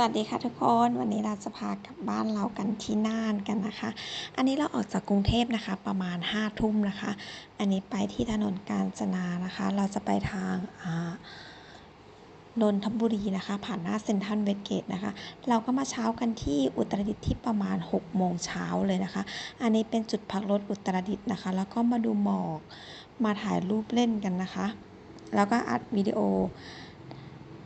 วัสดีค่ะทุกคนวันนี้เราจะพากลับบ้านเรากันที่น่านกันนะคะ อันนี้เราออกจากกรุงเทพนะคะ ประมาณ5้าทุ่มนะคะ อันนี้ไปที่ถนนกาญจนานะคะ เราจะไปทางนนทบุรีนะคะ ผ่านหน้าเซ็นทรัลเวสเกตนะคะ เราก็มาเช้ากันที่อุตรดิตถ์ที่ประมาณ6โมงเช้าเลยนะคะ อันนี้เป็นจุดพักรถอุตรดิตถ์นะคะ แล้วก็มาดูหมอกมาถ่ายรูปเล่นกันนะคะ แล้วก็อัดวิดีโอ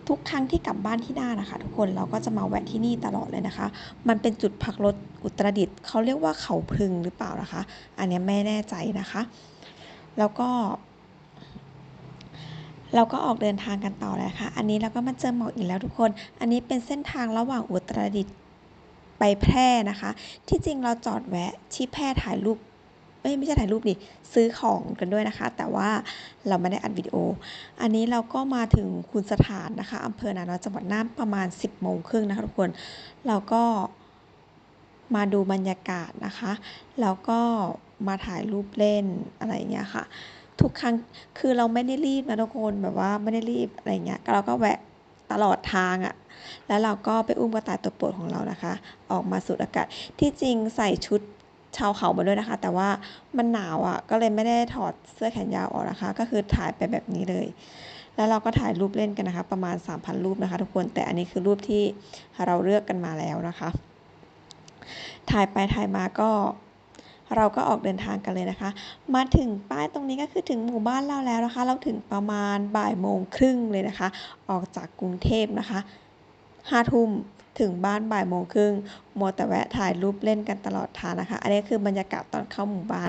ทุกครั้งที่กลับบ้านที่น่านนะคะ ทุกคนเราก็จะมาแวะที่นี่ตลอดเลยนะคะ มันเป็นจุดพักรถอุตรดิตถ์เขาเรียกว่าเขาพึงหรือเปล่านะคะ อันนี้ไม่แน่ใจนะคะ แล้วก็ เราก็ออกเดินทางกันต่อเลยค่ะ อันนี้เราก็มาเจอหมอกอีกแล้วทุกคน อันนี้เป็นเส้นทางระหว่างอุตรดิตถ์ไปแพร่นะคะ ที่จริงเราจอดแวะที่แพร่ถ่ายรูป เอ้ยไม่ใช่ถ่ายรูปดิซื้อของกันด้วยนะคะ แต่ว่าเราไม่ได้อัดวิดีโอ อันนี้เราก็มาถึงคุณสถานนะคะอำเภอนาน้อยจังหวัดน่านประมาณ 10โมงครึ่งนะคะทุกคนเราก็มาดูบรรยากาศนะคะแล้วก็มาถ่ายรูปเล่นอะไรอย่างเงี้ยค่ะ ทุกครั้งคือเราไม่ได้รีบนะทุกคนแบบว่าไม่ได้รีบอะไรเงี้ยเราก็แวะตลอดทางอะ่ะ แล้วเราก็ไปอุ้มกระต่ายตัวโปรดของเรานะคะ ออกมาสูดอากาศ ที่จริงใส่ชุด ชาวเขามาด้วยนะคะ แต่ว่ามันหนาวอะ่ะก็เลยไม่ได้ถอดเสื้อแขนยาวออกนะคะ ก็คือถ่ายไปแบบนี้เลย แล้วเราก็ถ่ายรูปเล่นกันนะคะ ประมาณ 3,000 รูปนะคะ ทุกคนแต่อันนี้คือรูปที่เราเลือกกันมาแล้วนะคะ ถ่ายไปถ่ายมาก็เราก็ออกเดินทางกันเลยนะคะ มาถึงป้ายตรงนี้ก็คือถึงหมู่บ้านเราแล้วนะคะ เราถึงประมาณบ่ายโมงครึ่งเลยนะคะ ออกจากกรุงเทพนะคะห้าทุ่ม ถึงบ้านบ่ายโมงครึ่งมัวแต่แวะถ่ายรูปเล่นกันตลอดทางนะคะ อันนี้คือบรรยากาศตอนเข้าหมู่บ้าน